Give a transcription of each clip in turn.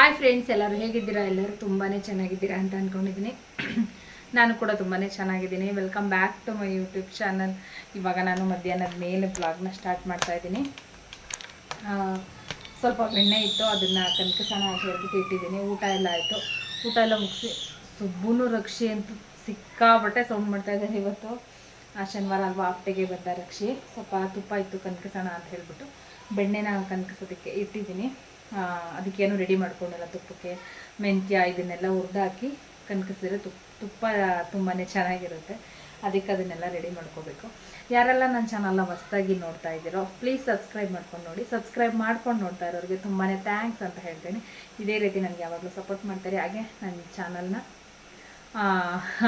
Hi friends ಎಲ್ಲರೂ ಹೇಗಿದ್ದೀರಾ? ಎಲ್ಲರೂ ತುಂಬಾ ಚೆನ್ನಾಗಿದ್ದೀರಾ ಅಂತ ಅಂದ್ಕೊಂಡಿದ್ದೀನಿ ನಾನು ಕೂಡ ತುಂಬಾ ಚೆನ್ನಾಗಿದ್ದೀನಿ. Welcome back to my YouTube channel ಇವಾಗ ನಾನು ಮಧ್ಯಾಹ್ನದ ಮೇಲೆ ಬ್ಲಾಗ್ನ ಸ್ಟಾರ್ಟ್ ಮಾಡ್ತಾ ಇದ್ದೀನಿ. ಸ್ವಲ್ಪ ಬೆಣ್ಣೆ ಇತ್ತು, ಅದನ್ನು ಕನಕಸಣ ಹಾಕಿಬಿಟ್ಟು ಇಟ್ಟಿದ್ದೀನಿ. ಊಟ ಎಲ್ಲ ಆಯಿತು. ಊಟ ಎಲ್ಲ ಮುಗಿಸಿ ಸುಬ್ಬುನು ರಕ್ಷಿ ಅಂತೂ ಸಿಕ್ಕಾಬಟ್ಟೆ ಸೌಂಡ್ ಮಾಡ್ತಾ ಇದ್ದಾರೆ ಇವತ್ತು. ಆ ಶನಿವಾರ ಅಲ್ವಾ ಆಪ್ಟೆಗೆ ಬಂದ ರಕ್ಷಿ. ಸ್ವಲ್ಪ ತುಪ್ಪ ಇತ್ತು ಕನಕಸಣ ಅಂತ ಹೇಳ್ಬಿಟ್ಟು. ಬೆಣ್ಣೆನ ಕನಕಸೋದಕ್ಕೆ ಇಟ್ಟಿದ್ದೀನಿ. ಅದಕ್ಕೇನು ರೆಡಿ ಮಾಡ್ಕೊಂಡಿಲ್ಲ ತುಪ್ಪಕ್ಕೆ ಮೆಂತ್ಯ ಇದನ್ನೆಲ್ಲ ಹುರಿದಾಕಿ ಕನಕಸಿದ್ರೆ ತುಪ್ಪ ತುಪ್ಪ ತುಂಬಾ ಚೆನ್ನಾಗಿರುತ್ತೆ. ಅದಕ್ಕೆ ಅದನ್ನೆಲ್ಲ ರೆಡಿ ಮಾಡ್ಕೋಬೇಕು. ಯಾರೆಲ್ಲ ನನ್ನ ಚಾನಲ್ನ ಹೊಸ್ದಾಗಿ ನೋಡ್ತಾ ಇದ್ದೀರೋ ಪ್ಲೀಸ್ ಸಬ್ಸ್ಕ್ರೈಬ್ ಮಾಡ್ಕೊಂಡು ನೋಡಿ. ಸಬ್ಸ್ಕ್ರೈಬ್ ಮಾಡ್ಕೊಂಡು ನೋಡ್ತಾ ಇರೋರಿಗೆ ತುಂಬಾ ಥ್ಯಾಂಕ್ಸ್ ಅಂತ ಹೇಳ್ತೀನಿ. ಇದೇ ರೀತಿ ನನಗೆ ಯಾವಾಗಲೂ ಸಪೋರ್ಟ್ ಮಾಡ್ತಾರೆ. ಹಾಗೆ ನನ್ನ ಚಾನಲ್ನ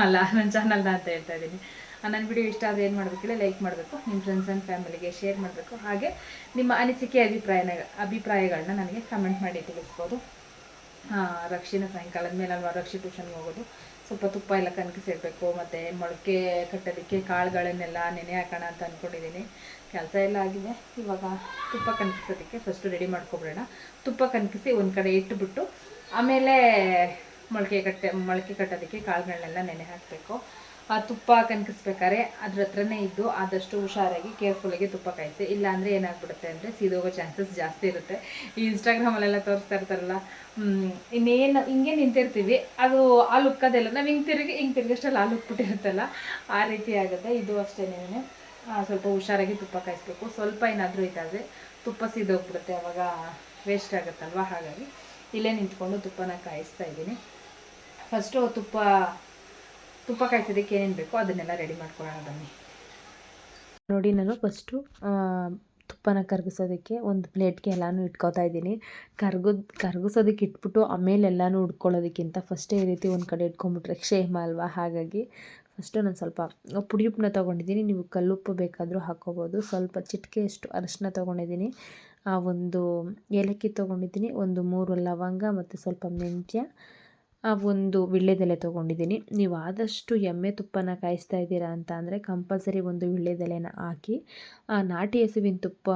ಅಲ್ಲ, ನನ್ನ ಚಾನಲ್ನ ಅಂತ ಹೇಳ್ತಾ ಇದ್ದೀನಿ. ನನ್ನ ವಿಡಿಯೋ ಇಷ್ಟ ಆದರೆ ಏನು ಮಾಡಬೇಕಿಲ್ಲ ಲೈಕ್ ಮಾಡಬೇಕು ನಿಮ್ಮ ಫ್ರೆಂಡ್ಸ್ ಆ್ಯಂಡ್ ಫ್ಯಾಮಿಲಿಗೆ ಶೇರ್ ಮಾಡಬೇಕು. ಹಾಗೆ ನಿಮ್ಮ ಅನಿಸಿಕೆ, ಅಭಿಪ್ರಾಯನ, ಅಭಿಪ್ರಾಯಗಳನ್ನ ನನಗೆ ಕಮೆಂಟ್ ಮಾಡಿ ತಿಳಿಸ್ಬೋದು. ರಕ್ಷಿನ ಸಾಯಂಕಾಲದ ಮೇಲೆ ಅಲ್ವಾ, ರಕ್ಷಿ ಟ್ಯೂಷನ್ಗೆ ಹೋಗೋದು. ಸ್ವಲ್ಪ ತುಪ್ಪ ಎಲ್ಲ ಕನಕಿಸಿಡ್ಬೇಕು, ಮತ್ತು ಮೊಳಕೆ ಕಟ್ಟೋದಕ್ಕೆ ಕಾಳುಗಳನ್ನೆಲ್ಲ ನೆನೆ ಹಾಕೋಣ ಅಂತ ಅಂದ್ಕೊಂಡಿದ್ದೀನಿ ಕೆಲಸ ಎಲ್ಲ ಆಗಿದೆ. ಇವಾಗ ತುಪ್ಪ ಕನಕಿಸೋದಕ್ಕೆ ಫಸ್ಟು ರೆಡಿ ಮಾಡ್ಕೊಬಿಡೋಣ. ತುಪ್ಪ ಕನಕಿಸಿ ಒಂದು ಕಡೆ ಇಟ್ಟುಬಿಟ್ಟು ಆಮೇಲೆ ಮೊಳಕೆ ಕಟ್ಟೆ, ಮೊಳಕೆ ಕಟ್ಟೋದಕ್ಕೆ ಕಾಳುಗಳನ್ನೆಲ್ಲ ನೆನೆ ಹಾಕಬೇಕು. ಆ ತುಪ್ಪ ಕನಕಿಸ್ಬೇಕಾದ್ರೆ ಅದ್ರ ಹತ್ರನೇ ಇದ್ದು ಆದಷ್ಟು ಹುಷಾರಾಗಿ ಕೇರ್ಫುಲ್ಲಾಗಿ ತುಪ್ಪ ಕಾಯಿಸಿ. ಇಲ್ಲ ಅಂದರೆ ಏನಾಗ್ಬಿಡುತ್ತೆ ಅಂದರೆ ಸೀದೋಗೋ ಚಾನ್ಸಸ್ ಜಾಸ್ತಿ ಇರುತ್ತೆ. ಈ ಇನ್ಸ್ಟಾಗ್ರಾಮಲ್ಲೆಲ್ಲ ತೋರಿಸ್ತಾ ಇರ್ತಾರಲ್ಲ ಇನ್ನೇನು ಹಿಂಗೆ ನಿಂತಿರ್ತೀವಿ. ಅದು ಹಾಲು ಉಕ್ಕೋದೆಲ್ಲ ನಾವು ಹಿಂಗೆ ತಿರುಗಿ, ಹಿಂಗೆ ತಿರುಗಷ್ಟಲ್ಲಿ ಹಾಲು ಉಕ್ಬಿಟ್ಟಿರುತ್ತಲ್ಲ ಆ ರೀತಿ ಆಗುತ್ತೆ. ಇದು ಅಷ್ಟೇನೇ ಸ್ವಲ್ಪ ಹುಷಾರಾಗಿ ತುಪ್ಪ ಕಾಯಿಸ್ಬೇಕು. ಸ್ವಲ್ಪ ಏನಾದರೂ ಇದಾದರೆ ತುಪ್ಪ ಸೀದೋಗ್ಬಿಡುತ್ತೆ. ಅವಾಗ ವೇಸ್ಟ್ ಆಗುತ್ತಲ್ವ? ಹಾಗಾಗಿ ಇಲ್ಲೇ ನಿಂತ್ಕೊಂಡು ತುಪ್ಪನ ಕಾಯಿಸ್ತಾ ಇದ್ದೀನಿ. ಫಸ್ಟು ತುಪ್ಪ ತುಪ್ಪ ಕಾಯಿಸೋದಕ್ಕೆ ಏನೇನು ಬೇಕೋ ಅದನ್ನೆಲ್ಲ ರೆಡಿ ಮಾಡ್ಕೊಳ್ಳೋಣ ಬನ್ನಿ. ನೋಡಿ, ನಾನು ಫಸ್ಟು ತುಪ್ಪನ ಕರಗಿಸೋದಕ್ಕೆ ಒಂದು ಪ್ಲೇಟ್ಗೆ ಎಲ್ಲನೂ ಇಟ್ಕೋತಾ ಇದ್ದೀನಿ. ಕರ್ಗದ್ ಕರಗಿಸೋದಕ್ಕೆ ಇಟ್ಬಿಟ್ಟು ಆಮೇಲೆ ಎಲ್ಲನೂ ಉಡ್ಕೊಳ್ಳೋದಕ್ಕಿಂತ ಫಸ್ಟೇ ಈ ರೀತಿ ಒಂದು ಕಡೆ ಇಟ್ಕೊಂಬಿಟ್ರೆ ಕ್ಷೇಮ ಅಲ್ವಾ? ಹಾಗಾಗಿ ಫಸ್ಟು ನಾನು ಸ್ವಲ್ಪ ಪುಡಿ ಉಪ್ಪನ್ನ ತೊಗೊಂಡಿದ್ದೀನಿ. ನೀವು ಕಲ್ಲುಪ್ಪು ಬೇಕಾದರೂ ಹಾಕ್ಕೋಬೋದು. ಸ್ವಲ್ಪ ಚಿಟಿಕೆಯಷ್ಟು ಅರಶಿನ ತೊಗೊಂಡಿದ್ದೀನಿ. ಆ ಒಂದು ಏಲಕ್ಕಿ ತೊಗೊಂಡಿದ್ದೀನಿ. ಒಂದು ಮೂರು ಲವಂಗ ಮತ್ತು ಸ್ವಲ್ಪ ಮೆಂತ್ಯ. ಆ ಒಂದು ವಿಳ್ಯದೆಲೆ ತೊಗೊಂಡಿದ್ದೀನಿ. ನೀವು ಆದಷ್ಟು ಎಮ್ಮೆ ತುಪ್ಪನ ಕಾಯಿಸ್ತಾ ಇದ್ದೀರಾ ಅಂತ ಅಂದರೆ ಕಂಪಲ್ಸರಿ ಒಂದು ವಿಳ್ಯದೆಲೆನ ಹಾಕಿ, ಆ ನಾಟಿ ಹಸುವಿನ ತುಪ್ಪ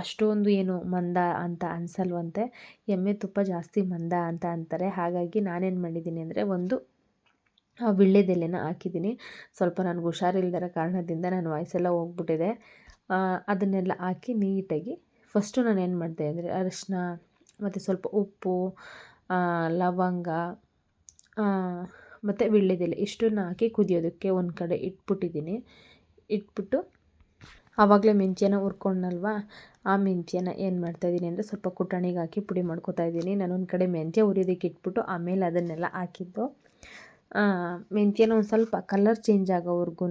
ಅಷ್ಟೊಂದು ಏನು ಮಂದ ಅಂತ ಅನಿಸಲ್ವಂತೆ. ಎಮ್ಮೆ ತುಪ್ಪ ಜಾಸ್ತಿ ಮಂದ ಅಂತ ಅಂತಾರೆ. ಹಾಗಾಗಿ ನಾನೇನು ಮಾಡಿದ್ದೀನಿ ಅಂದರೆ ಒಂದು, ಆ ವಿಳ್ಯದೆಲೆನ ಹಾಕಿದ್ದೀನಿ. ಸ್ವಲ್ಪ ನನಗೆ ಹುಷಾರಿಲ್ಲದಿರೋ ಕಾರಣದಿಂದ ನಾನು ವಾಯ್ಸೆಲ್ಲ ಹೋಗ್ಬಿಟ್ಟಿದೆ. ಅದನ್ನೆಲ್ಲ ಹಾಕಿ ನೀಟಾಗಿ, ಫಸ್ಟು ನಾನು ಏನು ಮಾಡಿದೆ ಅಂದರೆ ಅರಿಶಿನ ಮತ್ತು ಸ್ವಲ್ಪ ಉಪ್ಪು ಲವಂಗ ಮತ್ತು ವೀಳ್ಯದೆಲೆ ಇಷ್ಟನ್ನು ಹಾಕಿ ಕುದಿಯೋದಕ್ಕೆ ಒಂದು ಕಡೆ ಇಟ್ಬಿಟ್ಟಿದ್ದೀನಿ. ಇಟ್ಬಿಟ್ಟು ಆವಾಗಲೇ ಮೆಂತ್ಯನ ಹುರ್ಕೊಂಡಲ್ವ ಆ ಮೆಂತ್ಯನ ಏನು ಮಾಡ್ತಾಯಿದ್ದೀನಿ ಅಂದರೆ ಸ್ವಲ್ಪ ಕುಟಾಣಿಗೆ ಹಾಕಿ ಪುಡಿ ಮಾಡ್ಕೋತಾ ಇದ್ದೀನಿ. ನಾನು ಒಂದು ಕಡೆ ಮೆಂತ್ಯ ಹುರಿಯೋದಕ್ಕೆ ಇಟ್ಬಿಟ್ಟು ಆಮೇಲೆ ಅದನ್ನೆಲ್ಲ ಹಾಕಿದ್ದು. ಮೆಂತ್ಯನ ಒಂದು ಸ್ವಲ್ಪ ಕಲರ್ ಚೇಂಜ್ ಆಗೋವರೆಗೂ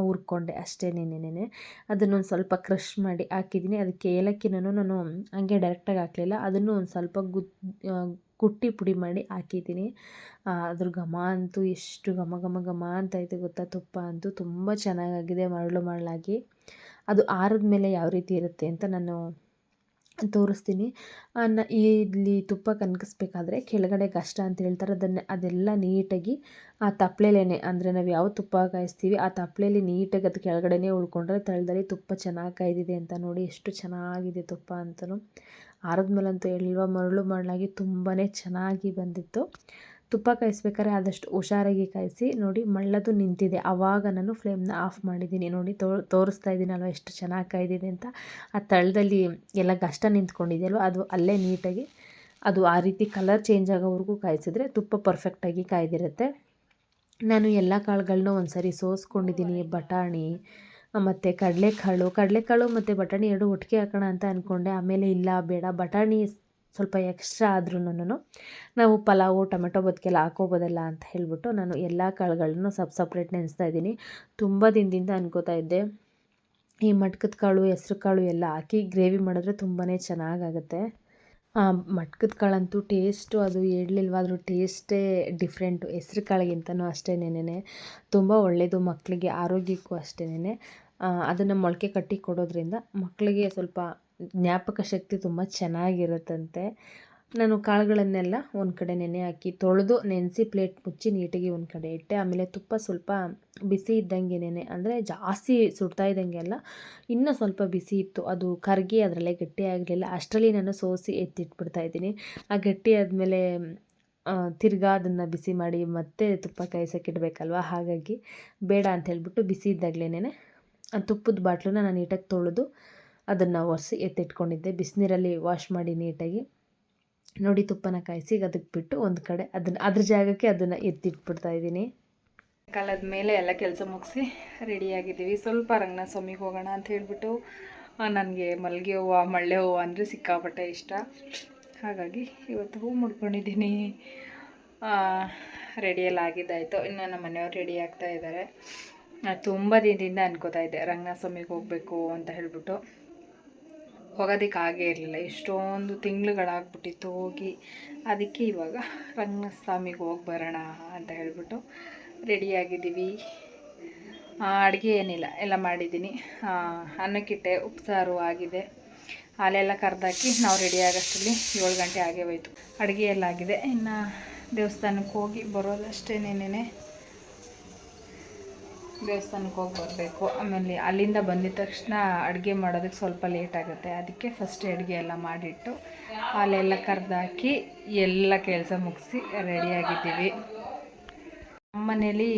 ಹುರ್ಕೊಂಡೆ ಅಷ್ಟೇ ನೆನೆ ಅದನ್ನೊಂದು ಸ್ವಲ್ಪ ಕ್ರಷ್ ಮಾಡಿ ಹಾಕಿದ್ದೀನಿ ಅದಕ್ಕೆ ಏಲಕ್ಕಿನೂ ನಾನು ಹಂಗೆ ಡೈರೆಕ್ಟಾಗಿ ಹಾಕಲಿಲ್ಲ. ಅದನ್ನು ಒಂದು ಸ್ವಲ್ಪ ಗುದ್ ಕುಟ್ಟಿ ಪುಡಿ ಮಾಡಿ ಹಾಕಿದ್ದೀನಿ ಅದ್ರ ಘಮ ಅಂತೂ ಎಷ್ಟು ಘಮ ಘಮ ಘಮ ಅಂತ ಐತೆ ಗೊತ್ತಾ? ತುಪ್ಪ ಅಂತೂ ತುಂಬ ಚೆನ್ನಾಗಾಗಿದೆ ಮರಳು ಮರಳಾಗಿ. ಅದು ಆರಿದ ಮೇಲೆ ಯಾವ ರೀತಿ ಇರುತ್ತೆ ಅಂತ ನಾನು ತೋರಿಸ್ತೀನಿ. ಅನ್ನ ಇಲ್ಲಿ ತುಪ್ಪ ಕನಕಿಸ್ಬೇಕಾದ್ರೆ ಕೆಳಗಡೆ ಕಷ್ಟ ಅಂತ ಹೇಳ್ತಾರೆ. ಅದನ್ನು, ಅದೆಲ್ಲ ನೀಟಾಗಿ ಆ ತಪ್ಪಲೆಲೇನೆ ಅಂದರೆ ನಾವು ಯಾವ ತುಪ್ಪ ಕಾಯಿಸ್ತೀವಿ, ಆ ತಪ್ಪಲೆಯಲ್ಲಿ ನೀಟಾಗಿ ಅದು ಕೆಳಗಡೆನೇ ಉಳ್ಕೊಂಡ್ರೆ ತಳದಲ್ಲಿ ತುಪ್ಪ ಚೆನ್ನಾಗಿ ಕಾಯ್ದಿದೆ ಅಂತ ನೋಡಿ ಎಷ್ಟು ಚೆನ್ನಾಗಿದೆ ತುಪ್ಪ ಅಂತಲೂ ಆರಿದ್ಮೇಲಂತೂ ಎಲ್ವ ಮರಳು ಮರಳಾಗಿ ತುಂಬಾ ಚೆನ್ನಾಗಿ ಬಂದಿತ್ತು. ತುಪ್ಪ ಕಾಯಿಸ್ಬೇಕಾದ್ರೆ ಆದಷ್ಟು ಹುಷಾರಾಗಿ ಕಾಯಿಸಿ ನೋಡಿ ಮಳ್ಳದು ನಿಂತಿದೆ. ಆವಾಗ ನಾನು ಫ್ಲೇಮ್ನ ಆಫ್ ಮಾಡಿದ್ದೀನಿ. ನೋಡಿ ತೋ, ತೋರಿಸ್ತಾ ಇದ್ದೀನಲ್ವ ಎಷ್ಟು ಚೆನ್ನಾಗಿ ಕಾಯ್ದಿದೆ ಅಂತ. ಆ ತಳದಲ್ಲಿ ಎಲ್ಲ ಗಷ್ಟ ನಿಂತ್ಕೊಂಡಿದೆಯಲ್ವ? ಅದು ಅಲ್ಲೇ ನೀಟಾಗಿ ಅದು ಆ ರೀತಿ ಕಲರ್ ಚೇಂಜ್ ಆಗೋವರೆಗೂ ಕಾಯಿಸಿದ್ರೆ ತುಪ್ಪ ಪರ್ಫೆಕ್ಟಾಗಿ ಕಾಯ್ದಿರುತ್ತೆ. ನಾನು ಎಲ್ಲ ಕಾಳುಗಳನ್ನೂ ಒಂದು ಸರಿ ಸೋಸ್ಕೊಂಡಿದ್ದೀನಿ. ಬಟಾಣಿ, ಮತ್ತು ಕಡಲೆಕಾಳು. ಕಡಲೆಕಾಳು ಮತ್ತು ಬಟಾಣಿ ಎರಡು ಒಟ್ಟಿಗೆ ಹಾಕೋಣ ಅಂತ ಅಂದ್ಕೊಂಡೆ ಆಮೇಲೆ ಇಲ್ಲ, ಬೇಡ. ಬಟಾಣಿ ಸ್ವಲ್ಪ ಎಕ್ಸ್ಟ್ರಾ ಆದ್ರೂನು ನಾವು ಪಲಾವು, ಟೊಮೆಟೊ ಬದುಕೆಲ್ಲ ಹಾಕೋಬೋದಲ್ಲ ಅಂತ ಹೇಳ್ಬಿಟ್ಟು ನಾನು ಎಲ್ಲ ಕಾಳುಗಳನ್ನು ಸಪ್ ಸಪ್ರೇಟ್ ನೆನೆಸ್ತಾ ಇದ್ದೀನಿ. ತುಂಬ ದಿನದಿಂದ ಅನ್ಕೋತಾ ಇದ್ದೆ. ಈ ಮಟ್ಕದ ಕಾಳು, ಹೆಸ್ರು ಕಾಳು ಎಲ್ಲ ಹಾಕಿ ಗ್ರೇವಿ ಮಾಡಿದ್ರೆ ತುಂಬಾ ಚೆನ್ನಾಗಾಗುತ್ತೆ. ಮಟ್ಕದ ಕಾಳಂತೂ ಟೇಸ್ಟು ಅದು ಹೇಳಲಿಲ್ವ ಟೇಸ್ಟೇ ಡಿಫ್ರೆಂಟು. ಹೆಸ್ರು ಕಾಳಿಗಿಂತನೂ ಅಷ್ಟೇನೇನೆ. ತುಂಬ ಒಳ್ಳೆಯದು ಮಕ್ಕಳಿಗೆ ಆರೋಗ್ಯಕ್ಕೂ ಅಷ್ಟೇನೆ ಅದನ್ನು ಮೊಳಕೆ ಕಟ್ಟಿ ಕೊಡೋದ್ರಿಂದ ಮಕ್ಕಳಿಗೆ ಸ್ವಲ್ಪ ಜ್ಞಾಪಕ ಶಕ್ತಿ ತುಂಬ ಚೆನ್ನಾಗಿರುತ್ತಂತೆ. ನಾನು ಕಾಳುಗಳನ್ನೆಲ್ಲ ಒಂದು ಕಡೆ ನೆನೆ ಹಾಕಿ ತೊಳೆದು ನೆನೆಸಿ ಪ್ಲೇಟ್ ಮುಚ್ಚಿ ನೀಟಾಗಿ ಒಂದು ಕಡೆ ಇಟ್ಟೆ. ಆಮೇಲೆ ತುಪ್ಪ ಸ್ವಲ್ಪ ಬಿಸಿ ಇದ್ದಂಗೆ ನೆನೆ ಅಂದರೆ ಜಾಸ್ತಿ ಸುಡ್ತಾ ಇದ್ದಂಗೆ ಅಲ್ಲ, ಇನ್ನೂ ಸ್ವಲ್ಪ ಬಿಸಿ ಇತ್ತು. ಅದು ಕರಗಿ ಅದರಲ್ಲೇ ಗಟ್ಟಿ ಆಗಲಿಲ್ಲ. ಅಷ್ಟರಲ್ಲಿ ನಾನು ಸೋಸಿ ಎತ್ತಿಟ್ಬಿಡ್ತಾ ಇದ್ದೀನಿ. ಆ ಗಟ್ಟಿ ಆದಮೇಲೆ ತಿರ್ಗಾ ಅದನ್ನು ಬಿಸಿ ಮಾಡಿ ಮತ್ತೆ ತುಪ್ಪ ಕಾಯ್ಸೋಕೆ ಇಡಬೇಕಲ್ವ? ಹಾಗಾಗಿ ಬೇಡ ಅಂತ ಹೇಳಿಬಿಟ್ಟು ಬಿಸಿ ಇದ್ದಾಗಲೇ ಆ ತುಪ್ಪದ ಬಾಟ್ಲನ್ನ ನಾನು ನೀಟಾಗಿ ತೊಳೆದು ಅದನ್ನು ಒರೆಸಿ ಎತ್ತಿಟ್ಕೊಂಡಿದ್ದೆ. ಬಿಸಿನೀರಲ್ಲಿ ವಾಶ್ ಮಾಡಿ ನೀಟಾಗಿ ನೋಡಿ ತುಪ್ಪನ ಕಾಯಿಸಿ ಅದಕ್ಕೆ ಬಿಟ್ಟು ಒಂದು ಕಡೆ ಅದನ್ನು ಅದ್ರ ಜಾಗಕ್ಕೆ ಅದನ್ನು ಎತ್ತಿಟ್ಬಿಡ್ತಾ ಇದ್ದೀನಿ. ಕಾಲದ ಮೇಲೆ ಎಲ್ಲ ಕೆಲಸ ಮುಗಿಸಿ ರೆಡಿಯಾಗಿದ್ದೀವಿ ಸ್ವಲ್ಪ ರಂಗನಾಥ ಸ್ವಾಮಿಗೆ ಹೋಗೋಣ ಅಂತ ಹೇಳಿಬಿಟ್ಟು ನನಗೆ ಮಲ್ಲಿಗೆ ಹೂವು, ಮಳ್ಳೆ ಹೂವು ಅಂದರೆ ಸಿಕ್ಕಾಪಟ್ಟೆ ಇಷ್ಟ. ಹಾಗಾಗಿ ಇವತ್ತು ಹೂ ಮುಡ್ಕೊಂಡಿದ್ದೀನಿ. ರೆಡಿಯೆಲ್ಲ ಆಗಿದ್ದಾಯಿತು. ಇನ್ನು ನಮ್ಮ ಮನೆಯವ್ರು ರೆಡಿ ಆಗ್ತಾ ಇದ್ದಾರೆ ತುಂಬ ದಿನದಿಂದ ಅನ್ಕೋತಾ ಇದ್ದೆ ರಂಗನಾಥ ಸ್ವಾಮಿಗೆ ಹೋಗಬೇಕು ಅಂತ ಹೇಳ್ಬಿಟ್ಟು. ಹೋಗೋದಕ್ಕೆ ಆಗೇ ಇರಲಿಲ್ಲ. ಎಷ್ಟೊಂದು ತಿಂಗಳುಗಳಾಗ್ಬಿಟ್ಟಿತ್ತು ಹೋಗಿ. ಅದಕ್ಕೆ ಇವಾಗ ರಂಗನಾಥ ಸ್ವಾಮಿಗೆ ಹೋಗಿ ಬರೋಣ ಅಂತ ಹೇಳಿಬಿಟ್ಟು ರೆಡಿಯಾಗಿದ್ದೀವಿ ಅಡುಗೆ ಏನಿಲ್ಲ. ಎಲ್ಲ ಮಾಡಿದ್ದೀನಿ. ಅನ್ನಕ್ಕಿಟ್ಟೆ, ಉಪ್ಸಾರು ಆಗಿದೆ. ಹಾಲೆಲ್ಲ ಕರೆದಾಕಿ ನಾವು ರೆಡಿ ಆಗೋಷ್ಟರಲ್ಲಿ ಏಳು ಗಂಟೆ ಆಗೇ ಹೋಯ್ತು. ಅಡುಗೆ ಎಲ್ಲ ಆಗಿದೆ. ಇನ್ನು ದೇವಸ್ಥಾನಕ್ಕೆ ಹೋಗಿ ಬರೋದಷ್ಟೇ ನೆನೆ ದೇವಸ್ಥಾನಕ್ಕೆ ಹೋಗಿ ಬರಬೇಕು ಆಮೇಲೆ ಅಲ್ಲಿಂದ ಬಂದಿದ ತಕ್ಷಣ ಅಡುಗೆ ಮಾಡೋದಕ್ಕೆ ಸ್ವಲ್ಪ ಲೇಟ್ ಆಗುತ್ತೆ. ಅದಕ್ಕೆ ಫಸ್ಟ್ ಅಡುಗೆ ಎಲ್ಲ ಮಾಡಿಟ್ಟು ಹಾಲೆಲ್ಲ ಕರೆದಾಕಿ ಎಲ್ಲ ಕೆಲಸ ಮುಗಿಸಿ ರೆಡಿಯಾಗಿದ್ದೀವಿ ನಮ್ಮ ಮನೇಲಿ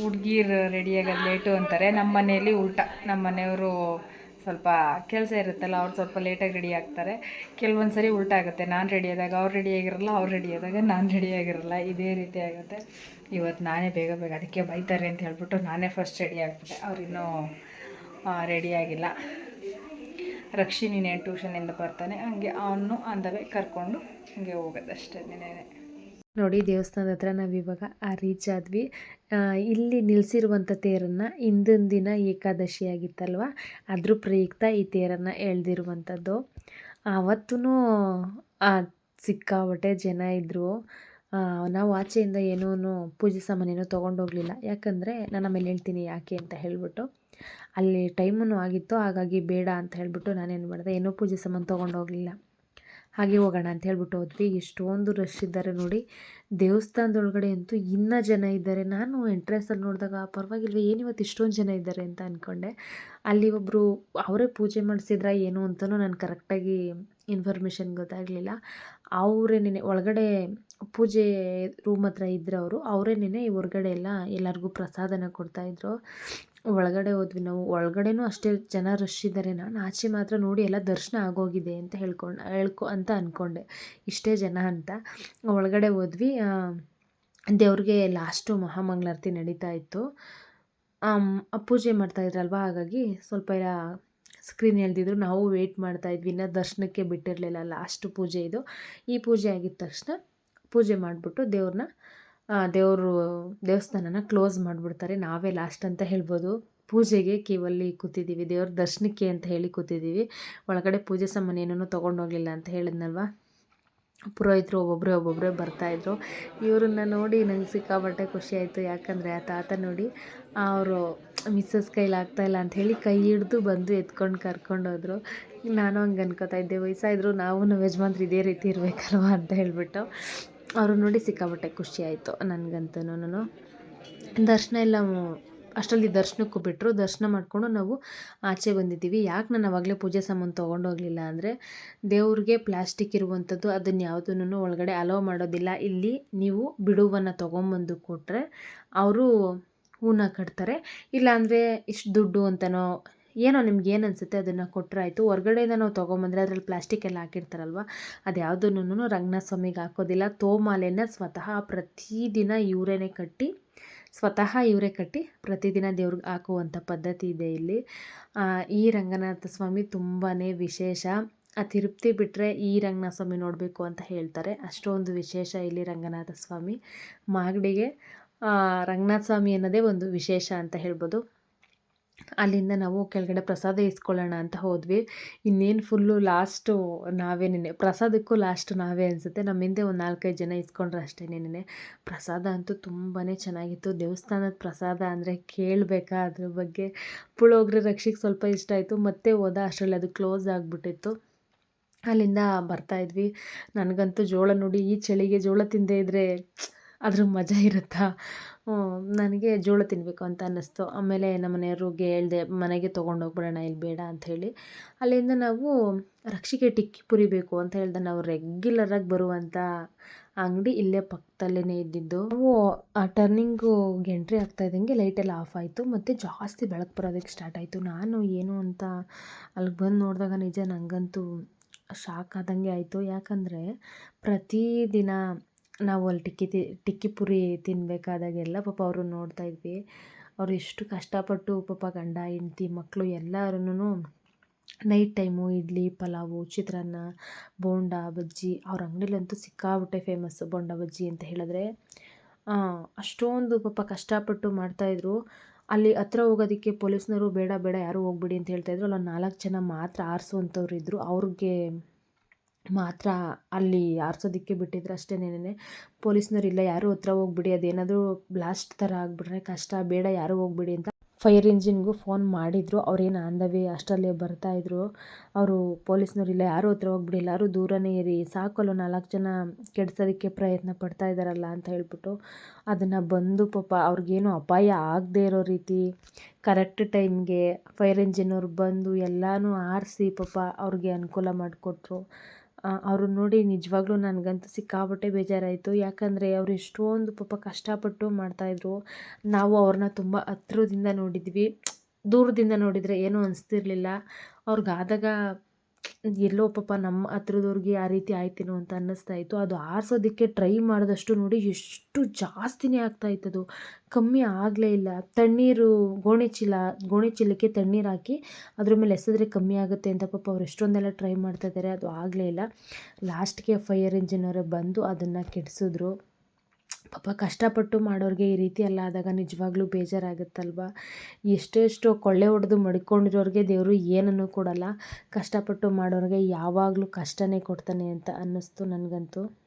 ಹುಡ್ಗೀರು ರೆಡಿಯಾಗೋದು ಲೇಟು ಅಂತಾರೆ. ನಮ್ಮ ಮನೇಲಿ ಉಲ್ಟ ನಮ್ಮ ಮನೆಯವರು ಸ್ವಲ್ಪ ಕೆಲಸ ಇರುತ್ತಲ್ಲ, ಅವ್ರು ಸ್ವಲ್ಪ ಲೇಟಾಗಿ ರೆಡಿ ಆಗ್ತಾರೆ. ಕೆಲವೊಂದು ಸರಿ ಉಲ್ಟಾಗುತ್ತೆ. ನಾನು ರೆಡಿ ಆದಾಗ ಅವ್ರು ರೆಡಿ ಆಗಿರಲ್ಲ, ಅವ್ರು ಆದಾಗ ನಾನು ರೆಡಿ ಆಗಿರಲ್ಲ. ಇದೇ ರೀತಿ ಆಗುತ್ತೆ. ಇವತ್ತು ನಾನೇ ಬೇಗ ಬೇಗ ಅದಕ್ಕೆ ಬೈತಾರೆ ಅಂತ ಹೇಳ್ಬಿಟ್ಟು ನಾನೇ ಫಸ್ಟ್ ರೆಡಿ ಆಗ್ಬಿಟ್ಟೆ. ಅವ್ರಿನ್ನೂ ರೆಡಿ ಆಗಿಲ್ಲ. ರಕ್ಷಿ ನೀನೇನು ಟ್ಯೂಷನಿಂದ ಬರ್ತಾನೆ. ಹಂಗೆ ಅವನು ಅಂದವೇ ಕರ್ಕೊಂಡು ಹಂಗೆ ಹೋಗೋದಷ್ಟೇ. ನೀನೇನೆ ನೋಡಿ ದೇವಸ್ಥಾನದ ಹತ್ರ ನಾವು ಇವಾಗ ರೀಚ್ ಆದ್ವಿ. ಇಲ್ಲಿ ನಿಲ್ಲಿಸಿರುವಂಥ ತೇರನ್ನು ಹಿಂದಿನ ದಿನ ಏಕಾದಶಿ ಆಗಿತ್ತಲ್ವ ಅದ್ರ ಪ್ರಯುಕ್ತ ಈ ತೇರನ್ನು ಎಳೆದಿರುವಂಥದ್ದು ಆವತ್ತೂ ಸಿಕ್ಕಾಪಟ್ಟೆ ಜನ ಇದ್ದರು ನಾವು ಆಚೆಯಿಂದ ಏನೂ ಪೂಜೆ ಸಾಮಾನೇನೂ ತೊಗೊಂಡೋಗಲಿಲ್ಲ. ಯಾಕಂದರೆ ನಾನು ಆಮೇಲೆ ಹೇಳ್ತೀನಿ ಯಾಕೆ ಅಂತ ಹೇಳಿಬಿಟ್ಟು. ಅಲ್ಲಿ ಟೈಮೂ ಆಗಿತ್ತು, ಹಾಗಾಗಿ ಬೇಡ ಅಂತ ಹೇಳಿಬಿಟ್ಟು ನಾನೇನು ಮಾಡಿದೆ, ಏನೂ ಪೂಜೆ ಸಾಮಾನು ತೊಗೊಂಡೋಗಲಿಲ್ಲ. ಹಾಗೆ ಹೋಗೋಣ ಅಂತ ಹೇಳ್ಬಿಟ್ಟು ಹೋದ್ವಿ. ಎಷ್ಟೊಂದು ರಶ್ ಇದ್ದಾರೆ ನೋಡಿ. ದೇವಸ್ಥಾನದೊಳಗಡೆ ಅಂತೂ ಇನ್ನೂ ಜನ ಇದ್ದಾರೆ. ನಾನು ಎಂಟ್ರೆನ್ಸಲ್ಲಿ ನೋಡಿದಾಗ ಪರವಾಗಿಲ್ವ, ಏನು ಇವತ್ತು ಇಷ್ಟೊಂದು ಜನ ಇದ್ದಾರೆ? ಅಂತ ಅಂದ್ಕೊಂಡೆ ಅಲ್ಲಿ ಒಬ್ಬರು ಅವರೇ ಪೂಜೆ ಮಾಡಿಸಿದ್ರ ಏನು ಅಂತಲೂ ನಾನು ಕರೆಕ್ಟಾಗಿ ಇನ್ಫಾರ್ಮೇಷನ್ ಗೊತ್ತಾಗಲಿಲ್ಲ. ಅವರೇನೆ ಒಳಗಡೆ ಪೂಜೆ ರೂಮ್ ಹತ್ರ ಇದ್ದರು ಅವರು ಅವರೇನೆ ಹೊರ್ಗಡೆ ಎಲ್ಲ ಎಲ್ಲರಿಗೂ ಪ್ರಸಾದನ ಕೊಡ್ತಾಯಿದ್ರು ಒಳಗಡೆ ಹೋದ್ವಿ ನಾವು. ಒಳಗಡೆನೂ ಅಷ್ಟೇ ಜನ ರಶ್ ಇದ್ದಾರೆ ನಾನು ಆಚೆ ಮಾತ್ರ ನೋಡಿ ಎಲ್ಲ ದರ್ಶನ ಆಗೋಗಿದೆ ಅಂತ ಹೇಳ್ಕೊಂಡು, ಹೇಳ್ಕೊ, ಅಂತ ಅಂದ್ಕೊಂಡೆ ಇಷ್ಟೇ ಜನ ಅಂತ. ಒಳಗಡೆ ಹೋದ್ವಿ. ದೇವ್ರಿಗೆ ಲಾಸ್ಟು ಮಹಾಮಂಗಳಾರತಿ ನಡೀತಾ ಇತ್ತು. ಪೂಜೆ ಮಾಡ್ತಾಯಿದ್ರಲ್ವ ಹಾಗಾಗಿ ಸ್ವಲ್ಪ ಸ್ಕ್ರೀನ್ ಎಳ್ದಿದ್ರು. ನಾವು ವೆಯ್ಟ್ ಮಾಡ್ತಾಯಿದ್ವಿ ಇನ್ನು ದರ್ಶನಕ್ಕೆ ಬಿಟ್ಟಿರಲಿಲ್ಲ. ಲಾಸ್ಟ್ ಪೂಜೆ ಇದು. ಈ ಪೂಜೆ ಆಗಿದ ತಕ್ಷಣ ಪೂಜೆ ಮಾಡಿಬಿಟ್ಟು ದೇವ್ರನ್ನ ದೇವರು ದೇವಸ್ಥಾನನ ಕ್ಲೋಸ್ ಮಾಡಿಬಿಡ್ತಾರೆ. ನಾವೇ ಲಾಸ್ಟ್ ಅಂತ ಹೇಳ್ಬೋದು. ಪೂಜೆಗೆ ಕ್ಯೂವಲ್ಲಿ ಕೂತಿದ್ದೀವಿ. ದೇವ್ರ ದರ್ಶನಕ್ಕೆ ಅಂತ ಹೇಳಿ ಕೂತಿದ್ದೀವಿ. ಒಳಗಡೆ ಪೂಜೆ ಸಾಮಾನು ಏನೂ ತೊಗೊಂಡೋಗಲಿಲ್ಲ ಅಂತ ಹೇಳಿದ್ನಲ್ವ? ಪುರೋಹಿತರು ಒಬ್ಬೊಬ್ಬರೇ ಒಬ್ಬೊಬ್ಬರೇ ಬರ್ತಾಯಿದ್ರು ಇವ್ರನ್ನ ನೋಡಿ ನಂಗೆ ಸಿಕ್ಕಾಬಟ್ಟೆ ಖುಷಿ ಆಯಿತು. ಯಾಕಂದರೆ ಆ ತಾತ ನೋಡಿ ಅವರು ಮಿಸ್ಸಸ್ ಕೈಲಿ ಆಗ್ತಾಯಿಲ್ಲ ಅಂಥೇಳಿ ಕೈ ಹಿಡ್ದು ಬಂದು ಎತ್ಕೊಂಡು ಕರ್ಕೊಂಡೋದ್ರು ನಾನು ಹಂಗೆ ಅನ್ಕೋತಾ ಇದ್ದೆ. ವಯಸ್ಸಾಯಿದ್ರು ನಾವು ನಮ್ಮ ಯಜಮಾನ್ರು ಇದೇ ರೀತಿ ಇರಬೇಕಲ್ವ ಅಂತ ಹೇಳಿಬಿಟ್ಟು. ಅವರು ನೋಡಿ ಸಿಕ್ಕಾಪಟ್ಟೆ ಖುಷಿ ಆಯಿತು ನನಗಂತೂ ದರ್ಶನ ಎಲ್ಲ ಅಷ್ಟರಲ್ಲಿ ದರ್ಶನಕ್ಕೂ ಬಿಟ್ಟರು ದರ್ಶನ ಮಾಡಿಕೊಂಡು ನಾವು ಆಚೆ ಬಂದಿದ್ದೀವಿ. ಯಾಕೆ ನಾನು ಆವಾಗಲೇ ಪೂಜೆ ಸಾಮಾನು ತೊಗೊಂಡೋಗಲಿಲ್ಲ ಅಂದರೆ ದೇವ್ರಿಗೆ ಪ್ಲಾಸ್ಟಿಕ್ ಇರುವಂಥದ್ದು ಅದನ್ನು ಯಾವುದನ್ನು ಒಳಗಡೆ ಅಲೋ ಮಾಡೋದಿಲ್ಲ. ಇಲ್ಲಿ ನೀವು ಬಿಡುವನ್ನು ತೊಗೊಂಬಂದು ಕೊಟ್ಟರೆ ಅವರು ಹೂನ ಕಟ್ತಾರೆ. ಇಲ್ಲಾಂದರೆ ಇಷ್ಟು ದುಡ್ಡು ಅಂತನೋ ಏನೋ ನಿಮ್ಗೆ ಏನು ಅನಿಸುತ್ತೆ ಅದನ್ನು ಕೊಟ್ಟರೆ ಆಯಿತು. ಹೊರ್ಗಡೆಯಿಂದ ನಾವು ತೊಗೊಂಬಂದರೆ ಅದರಲ್ಲಿ ಪ್ಲಾಸ್ಟಿಕ್ ಎಲ್ಲ ಹಾಕಿರ್ತಾರಲ್ವ, ಅದು ಯಾವುದನ್ನು ರಂಗನಾಥ ಸ್ವಾಮಿಗೆ ಹಾಕೋದಿಲ್ಲ. ತೋಮಾಲೆನ ಸ್ವತಃ ಪ್ರತಿದಿನ ಇವರೇನೆ ಕಟ್ಟಿ, ಸ್ವತಃ ಇವರೇ ಕಟ್ಟಿ ಪ್ರತಿದಿನ ದೇವ್ರಿಗೆ ಹಾಕುವಂಥ ಪದ್ಧತಿ ಇದೆ ಇಲ್ಲಿ. ಈ ರಂಗನಾಥ ಸ್ವಾಮಿ ತುಂಬಾ ವಿಶೇಷ. ಆ ತಿರುಪ್ತಿ ಬಿಟ್ಟರೆ ಈ ರಂಗನಾಥ ಸ್ವಾಮಿ ನೋಡಬೇಕು ಅಂತ ಹೇಳ್ತಾರೆ. ಅಷ್ಟೊಂದು ವಿಶೇಷ ಇಲ್ಲಿ ರಂಗನಾಥ ಸ್ವಾಮಿ ಮಾಗಡಿಗೆ ರಂಗನಾಥ ಸ್ವಾಮಿ ಅನ್ನೋದೇ ಒಂದು ವಿಶೇಷ ಅಂತ ಹೇಳ್ಬೋದು. ಅಲ್ಲಿಂದ ನಾವು ಕೆಳಗಡೆ ಪ್ರಸಾದ ಇಸ್ಕೊಳ್ಳೋಣ ಅಂತ ಹೋದ್ವಿ. ಇನ್ನೇನು ಫುಲ್ಲು ಲಾಸ್ಟು ನಾವೇ ನೆನೆ ಪ್ರಸಾದಕ್ಕೂ ಲಾಸ್ಟ್ ನಾವೇ ಅನಿಸುತ್ತೆ. ನಮ್ಮ ಹಿಂದೆ ಒಂದು ನಾಲ್ಕೈದು ಜನ ಇಸ್ಕೊಂಡ್ರೆ ಅಷ್ಟೇ ನಿನ್ನೆ. ಪ್ರಸಾದ ಅಂತೂ ತುಂಬಾ ಚೆನ್ನಾಗಿತ್ತು. ದೇವಸ್ಥಾನದ ಪ್ರಸಾದ ಅಂದರೆ ಕೇಳಬೇಕಾ ಅದ್ರ ಬಗ್ಗೆ? ಪುಳೋಗ್ರೆ ರಕ್ಷಿಗೆ ಸ್ವಲ್ಪ ಇಷ್ಟ ಆಯಿತು. ಮತ್ತೆ ಹೋದ ಅಷ್ಟರಲ್ಲಿ ಅದು ಕ್ಲೋಸ್ ಆಗಿಬಿಟ್ಟಿತ್ತು. ಅಲ್ಲಿಂದ ಬರ್ತಾಯಿದ್ವಿ ನನಗಂತೂ ಜೋಳ ನೋಡಿ ಈ ಚಳಿಗೆ ಜೋಳ ತಿಂದೇ ಇದ್ದರೆ ಅದ್ರ ಮಜಾ ಇರುತ್ತಾ? ನನಗೆ ಜೋಳ ತಿನ್ನಬೇಕು ಅಂತ ಅನ್ನಿಸ್ತು. ಆಮೇಲೆ ನಮ್ಮ ಮನೆಯವ್ರಿಗೆ ಹೇಳ್ದೆ, ಮನೆಗೆ ತೊಗೊಂಡೋಗ್ಬಿಡೋಣ ಇಲ್ಲಿ ಬೇಡ ಅಂಥೇಳಿ ಅಲ್ಲಿಂದ ನಾವು ರಕ್ಷಿಗೆ ಟಿಕ್ಕಿ ಪುರಿ ಬೇಕು ಅಂತ ಹೇಳ್ದೆ. ನಾವು ರೆಗ್ಯುಲರಾಗಿ ಬರುವಂಥ ಅಂಗಡಿ ಇಲ್ಲೇ ಪಕ್ಕದಲ್ಲೇ ಇದ್ದಿದ್ದು. ನಾವು ಆ ಟರ್ನಿಂಗು ಎಂಟ್ರಿ ಆಗ್ತಾ ಇದ್ದಂಗೆ ಲೈಟೆಲ್ಲ ಆಫ್ ಆಯಿತು. ಮತ್ತು ಜಾಸ್ತಿ ಬೆಳಕು ಬರೋದಕ್ಕೆ ಸ್ಟಾರ್ಟ್ ಆಯಿತು. ನಾನು ಏನು ಅಂತ ಅಲ್ಲಿಗೆ ಬಂದು ನೋಡಿದಾಗ ನಿಜ ನನಗಂತೂ ಶಾಕ್ ಆದಂಗೆ ಆಯಿತು. ಯಾಕಂದರೆ ಪ್ರತಿದಿನ ನಾವು ಅಲ್ಲಿ ಟಿಕ್ಕಿ ತಿ, ಟಿಕ್ಕಿ ಪುರಿ ತಿನ್ನಬೇಕಾದಾಗೆಲ್ಲ ಪಾಪ ಅವರು ನೋಡ್ತಾ ಇದ್ವಿ. ಅವ್ರು ಎಷ್ಟು ಕಷ್ಟಪಟ್ಟು ಪಾಪ ಗಂಡ, ಹೆಂಡ್ತಿ ಮಕ್ಕಳು ಎಲ್ಲರನ್ನೂ ನೈಟ್ ಟೈಮು ಇಡ್ಲಿ, ಪಲಾವು, ಚಿತ್ರಾನ್ನ, ಬೋಂಡ, ಬಜ್ಜಿ, ಅವ್ರ ಅಂಗಡಿಲಂತೂ ಸಿಕ್ಕಾಪಟ್ಟೆ ಫೇಮಸ್ಸು ಬೋಂಡ, ಬಜ್ಜಿ ಅಂತ ಹೇಳಿದ್ರೆ. ಅಷ್ಟೊಂದು ಪಾಪ ಕಷ್ಟಪಟ್ಟು ಮಾಡ್ತಾಯಿದ್ರು ಅಲ್ಲಿ ಹತ್ರ ಹೋಗೋದಕ್ಕೆ ಪೊಲೀಸ್ನವರು ಬೇಡ ಬೇಡ, ಯಾರೂ ಹೋಗ್ಬೇಡಿ ಅಂತ ಹೇಳ್ತಾಯಿದ್ರು ಅಲ್ಲೊಂದು ನಾಲ್ಕು ಜನ ಮಾತ್ರ ಆರಿಸುವಂಥವ್ರು ಇದ್ದರು ಅವ್ರಿಗೆ ಮಾತ್ರ ಅಲ್ಲಿ ಆರಿಸೋದಕ್ಕೆ ಬಿಟ್ಟಿದ್ರು ಪೊಲೀಸ್ನವ್ರು, ಇಲ್ಲ, ಯಾರೂ ಹತ್ರ ಹೋಗ್ಬಿಡಿ, ಅದೇನಾದರೂ ಬ್ಲಾಸ್ಟ್ ಥರ ಆಗಿಬಿಟ್ರೆ ಕಷ್ಟ, ಬೇಡ, ಯಾರೂ ಹೋಗ್ಬಿಡಿ ಅಂತ ಫೈರ್ ಇಂಜಿನ್ಗೂ ಫೋನ್ ಮಾಡಿದರು. ಅವ್ರೇನು ಆನ್ ದ ವೇ ಅಷ್ಟರಲ್ಲೇ ಬರ್ತಾಯಿದ್ರು ಅವರು ಪೊಲೀಸ್ನವ್ರು, ಇಲ್ಲ, ಯಾರೂ ಹತ್ರ ಹೋಗ್ಬಿಡಿ, ಎಲ್ಲರೂ ದೂರನೇ ಇರಿ, ಸಾಕಲ್ಲ ನಾಲ್ಕು ಜನ ಕೆಡಿಸೋದಕ್ಕೆ ಪ್ರಯತ್ನ ಪಡ್ತಾ ಇದ್ದಾರಲ್ಲ ಅಂತ ಹೇಳ್ಬಿಟ್ಟು ಅದನ್ನು ಬಂದು ಪಾಪ ಅವ್ರಿಗೇನು ಅಪಾಯ ಆಗದೇ ಇರೋ ರೀತಿ ಕರೆಕ್ಟ್ ಟೈಮ್ಗೆ ಫೈರ್ ಇಂಜಿನವ್ರು ಬಂದು ಎಲ್ಲನೂ ಆರಿಸಿ ಪಾಪ ಅವ್ರಿಗೆ ಅನುಕೂಲ ಮಾಡಿಕೊಟ್ರು. ಅವ್ರನ್ನ ನೋಡಿ ನಿಜವಾಗ್ಲೂ ನನಗಂತೂ ಸಿಕ್ಕಾಪಟ್ಟೆ ಬೇಜಾರಾಯಿತು. ಯಾಕಂದರೆ ಅವ್ರು ಎಷ್ಟೊಂದು ಪಾಪ ಕಷ್ಟಪಟ್ಟು ಮಾಡ್ತಾಯಿದ್ರು. ನಾವು ಅವ್ರನ್ನ ತುಂಬ ಹತ್ರದಿಂದ ನೋಡಿದ್ವಿ. ದೂರದಿಂದ ನೋಡಿದರೆ ಏನೂ ಅನಿಸ್ತಿರ್ಲಿಲ್ಲ. ಅವ್ರಿಗಾದಾಗ ಎಲ್ಲೋ ಪಾಪ ನಮ್ಮ ಹತ್ರದವ್ರಿಗೆ ಆ ರೀತಿ ಆಯ್ತೇನೋ ಅಂತ ಅನ್ನಿಸ್ತಾ ಇತ್ತು. ಅದು ಆರಿಸೋದಕ್ಕೆ ಟ್ರೈ ಮಾಡಿದಷ್ಟು ನೋಡಿ ಎಷ್ಟು ಜಾಸ್ತಿನೇ ಆಗ್ತಾಯಿತ್ತು ಅದು ಕಮ್ಮಿ ಆಗಲೇ ಇಲ್ಲ. ತಣ್ಣೀರು, ಗೋಣಿ ಚೀಲ, ಗೋಣಿ ಚೀಲಕ್ಕೆ ತಣ್ಣೀರು ಹಾಕಿ ಅದ್ರ ಮೇಲೆ ಎಸೆದ್ರೆ ಕಮ್ಮಿ ಆಗುತ್ತೆ ಅಂತ ಪಾಪ ಅವ್ರು ಎಷ್ಟೊಂದೆಲ್ಲ ಟ್ರೈ ಮಾಡ್ತಾ ಇದ್ದಾರೆ, ಅದು ಆಗಲೇ ಇಲ್ಲ. ಲಾಸ್ಟ್ಗೆ ಫೈಯರ್ ಇಂಜಿನವರೇ ಬಂದು ಅದನ್ನು ಕೆಡಿಸಿದ್ರು. ಪಾಪ ಕಷ್ಟಪಟ್ಟು ಮಾಡೋರಿಗೆ ಈ ರೀತಿ ಎಲ್ಲ ಆದಾಗ ನಿಜವಾಗ್ಲೂ ಬೇಜಾರಾಗುತ್ತಲ್ವ? ಎಷ್ಟೆಷ್ಟೋ ಕೊಳ್ಳೆ ಹೊಡೆದು ಮಡ್ಕೊಂಡಿರೋರಿಗೆ ದೇವರು ಏನನ್ನು ಕೊಡಲ್ಲ. ಕಷ್ಟಪಟ್ಟು ಮಾಡೋರಿಗೆ ಯಾವಾಗಲೂ ಕಷ್ಟನೇ ಕೊಡ್ತಾನೆ ಅಂತ ಅನ್ನಿಸ್ತು ನನಗಂತೂ.